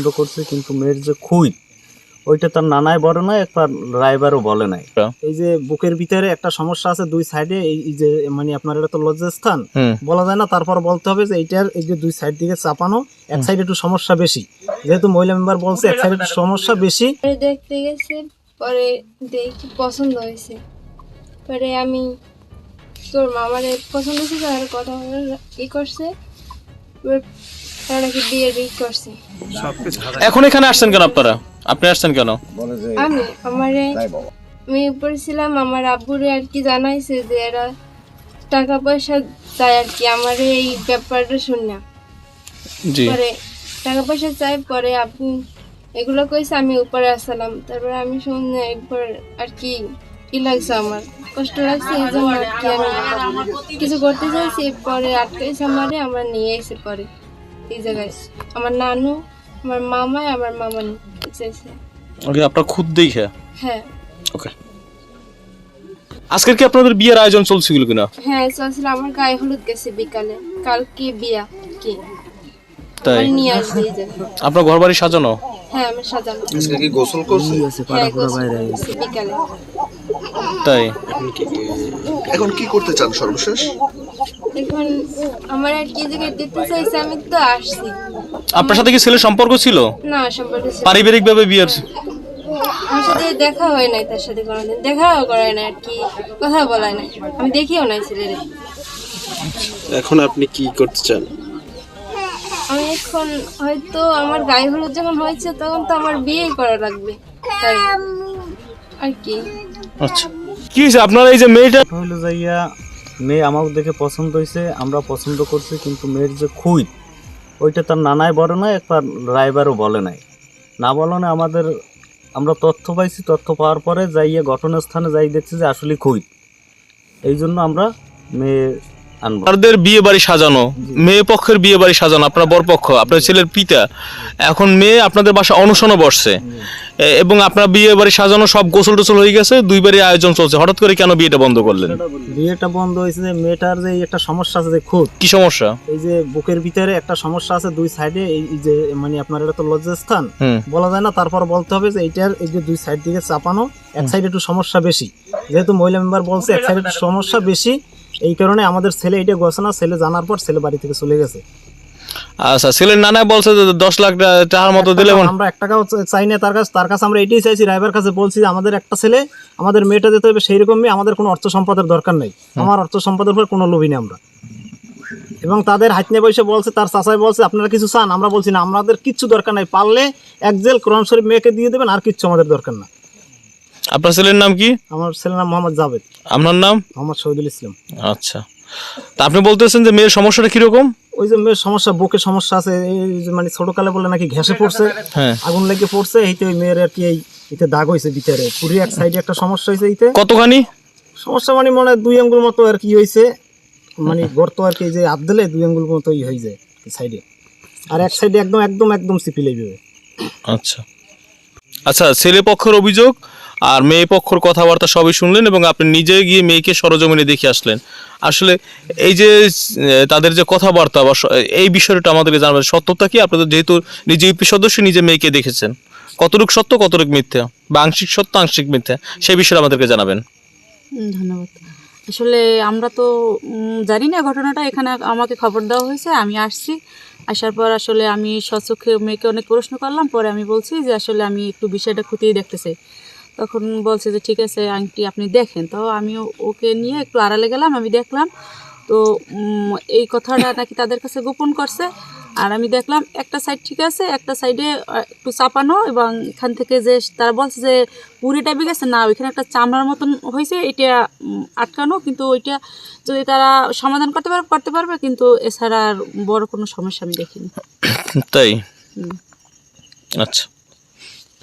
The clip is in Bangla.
পছন্দ করছি কিন্তু মেয়ের যে খুই ওইটা তার নানায় বড় নয় একবার রাইবারও বলে নাই। এই যে বুকের ভিতরে একটা সমস্যা আছে দুই সাইডে এই যে মানে আপনার এটা তো লজ্জার স্থান বলা যায় না তারপর বলতে হবে যে এইটার এই যে দুই সাইড দিকে চাপানো এক সাইডে একটু সমস্যা বেশি। যেহেতু মহিলা মেম্বার বলছে এক সাইডে একটু সমস্যা বেশি। দেখতে গেছে পরে দেখি পছন্দ হয়েছে। পরে আমি তোর মামার পছন্দ হয়েছে তার কথা ই করছে। নাকি করছে। এখন এখানে আসছেন কেন আপনারা? আপনি আসছেন কেন? আমি আমারে আমি পড়েছিলাম আমার আব্বুরে আর কি জানাইছে যে এরা টাকা পয়সা চায় আর কি আমার এই ব্যাপারটা শুননা জি। পরে টাকা পয়সা চাই পরে আপনি এগুলো কইছে আমি উপরে আসলাম। তারপরে আমি শুনে একবার আর কি ই লাগছে আমার? কষ্ট লাগছে এই জন্য আর কি আমি কিছু করতে চাইছি পরে আটকাইছে আমারে আমরা নিয়ে এসে পরে। এই জায়গায়। আমার নানু আমার মামা আমার মামা চাইছে। ওকে আপনার খুদ দেখে? হ্যাঁ। ওকে আজকের কি আপনাদের বিয়ের আয়োজন চলছিল কিনা? হ্যাঁ চলছিল। আমার গায়ে হলুদ গেছে বিকালে। কালকে বিয়া কি? তাই? নিয়ে আসবে আপনার ঘর বাড়ি সাজানো? হ্যাঁ আমি সাজানো। আজকে কি গোসল করছে? হ্যাঁ গোসল বিকালে। তাই? এখন কি করতে চান সর্বশেষ? এখন আমার আর কি জায়গায় দিতে চাইছে আমি তো আসছি। আপনার সাথে কি ছেলের সম্পর্ক ছিল? না সম্পর্কে ছিল। পারিবারিক ভাবে বিয়ের? আমার সাথে দেখা হয় নাই তার সাথে কোনোদিন। দেখাও করায় না আর কি কথা বলায় নাই। আমি দেখিও নাই ছেলেরে। এখন আপনি কি করতে চান? আমি এখন হয়তো আমার গায়ে হলুদ যখন হয়েছে তখন তো আমার বিয়ে করা লাগবে। তাই। আর কি? আচ্ছা। কি হয়েছে? আপনার এই যে মেয়েটা হইল যাইয়া মেয়ে আমাকে দেখে পছন্দ হয়েছে আমরা পছন্দ করছি কিন্তু মেয়ের যে ওইটা তার নানায় বড় নয় একবার রাইবারও বলে নাই। না বলো না আমাদের আমরা তথ্য পাইছি তথ্য পাওয়ার পরে যাইয়ে ঘটনাস্থানে যাই দেখছি যে আসলে খুই এই জন্য আমরা মেয়ে আনব। বিয়ে বাড়ি সাজানো মেয়ে পক্ষের বিয়ে বাড়ি সাজানো আপনার বর পক্ষ আপনার ছেলের পিতা। এখন মেয়ে আপনাদের বাসা অনশনও বসছে। এবং আপনার বিয়ে বাড়ি সাজানো সব গোসল টোসল হয়ে গেছে দুই বাড়ি আয়োজন চলছে। হঠাৎ করে কেন বিয়েটা বন্ধ করলেন? বিয়েটা বন্ধ হয়েছে যে মেয়েটার যে একটা সমস্যা আছে যে খুদ কি সমস্যা? এই যে বুকের ভিতরে একটা সমস্যা আছে দুই সাইডে এই যে মানে আপনার এটা তো লজ্জার স্থান বলা যায় না তারপর বলতে হবে যে এইটার এই যে দুই সাইড দিকে চাপানো এক সাইডে একটু সমস্যা বেশি। যেহেতু মহিলা মেম্বার বলছে এক সাইডে একটু সমস্যা বেশি এই কারণে আমাদের ছেলে এটা গেছে না ছেলে জানার পর ছেলে বাড়ি থেকে চলে গেছে। আচ্ছা ছেলের নানা বলছে যে দশ লাখ টাকার মতো দিলে আমরা এক টাকাও চাই না তার কাছে তার কাছে আমরা এটাই চাইছি রাইবার কাছে বলছি যে আমাদের একটা ছেলে আমাদের মেয়েটা দিতে হবে সেই রকম মেয়ে আমাদের কোনো অর্থ সম্পদের দরকার নেই। আমার অর্থ সম্পদের উপর কোনো লোভী নেই আমরা। এবং তাদের হাত নিয়ে বসে বলছে তার চাচাই বলছে আপনারা কিছু চান? আমরা বলছি না আমাদের কিচ্ছু দরকার নাই। পারলে এক জেল কোরআন শরীফ মেয়েকে দিয়ে দেবেন আর কিচ্ছু আমাদের দরকার না। আপনার ছেলের নাম কি? আমার ছেলের নাম মোহাম্মদ জাভেদ। আপনার নাম? মোহাম্মদ শহীদুল ইসলাম। আচ্ছা। তা আপনি বলতেছেন যে মেয়ের সমস্যাটা কীরকম? ওই যে মেয়ের সমস্যা বুকে সমস্যা আছে এই যে মানে ছোটকালে বলে নাকি ঘেসে পড়ছে হ্যাঁ। আগুন লেগে পড়ছে এইতে ওই মেয়ের আর কি এই এতে দাগ হয়েছে ভিতরে। পুরি এক সাইডে একটা সমস্যা হয়েছে এইতে। কতখানি? সমস্যা মানে মনে হয় দুই আঙ্গুল মতো আর কি হয়েছে। মানে গর্ত আর কি এই যে হাত দিলে দুই আঙ্গুল মতো ই হয়ে যায় সাইডে আর এক সাইডে একদম একদম একদম চিপি লেগে আচ্ছা। আচ্ছা ছেলে পক্ষের অভিযোগ? আর মেয়ে পক্ষর কথাবার্তা সবই শুনলেন এবং আপনি নিজে গিয়ে মেয়েকে সরজমিনে দেখে আসলেন। আসলে এই যে তাদের যে কথাবার্তা বা এই বিষয়টা আমাদেরকে জানাবেন। সত্যতা কি? আপনাদের যেহেতু নিজে ইউপি সদস্য, নিজে মেয়েকে দেখেছেন। কতটুক সত্য, কতটুক মিথ্যা? বা আংশিক সত্য, আংশিক মিথ্যা? সেই বিষয়ে আমাদেরকে জানাবেন। ধন্যবাদ। আসলে আমরা তো জানি না ঘটনাটা। এখানে আমাকে খবর দেওয়া হয়েছে, আমি আসছি। আসার পর আসলে আমি স্বচক্ষে মেয়েকে অনেক প্রশ্ন করলাম। পরে আমি বলছি যে আসলে আমি একটু বিষয়টা খতিয়ে দেখতে চাই। তখন বলছে যে ঠিক আছে আংটি আপনি দেখেন। তো আমি ওকে নিয়ে একটু আড়ালে গেলাম আমি দেখলাম। তো এই কথাটা নাকি তাদের কাছে গোপন করছে। আর আমি দেখলাম একটা সাইড ঠিক আছে একটা সাইডে একটু চাপানো এবং এখান থেকে যে তারা বলছে যে পুরি টাইপে গেছে না ওইখানে একটা চামড়ার মতন হয়েছে এটা আটকানো। কিন্তু ওইটা যদি তারা সমাধান করতে পারবে করতে পারবে কিন্তু এছাড়া আর বড় কোনো সমস্যা আমি দেখিনি। তাই? আচ্ছা।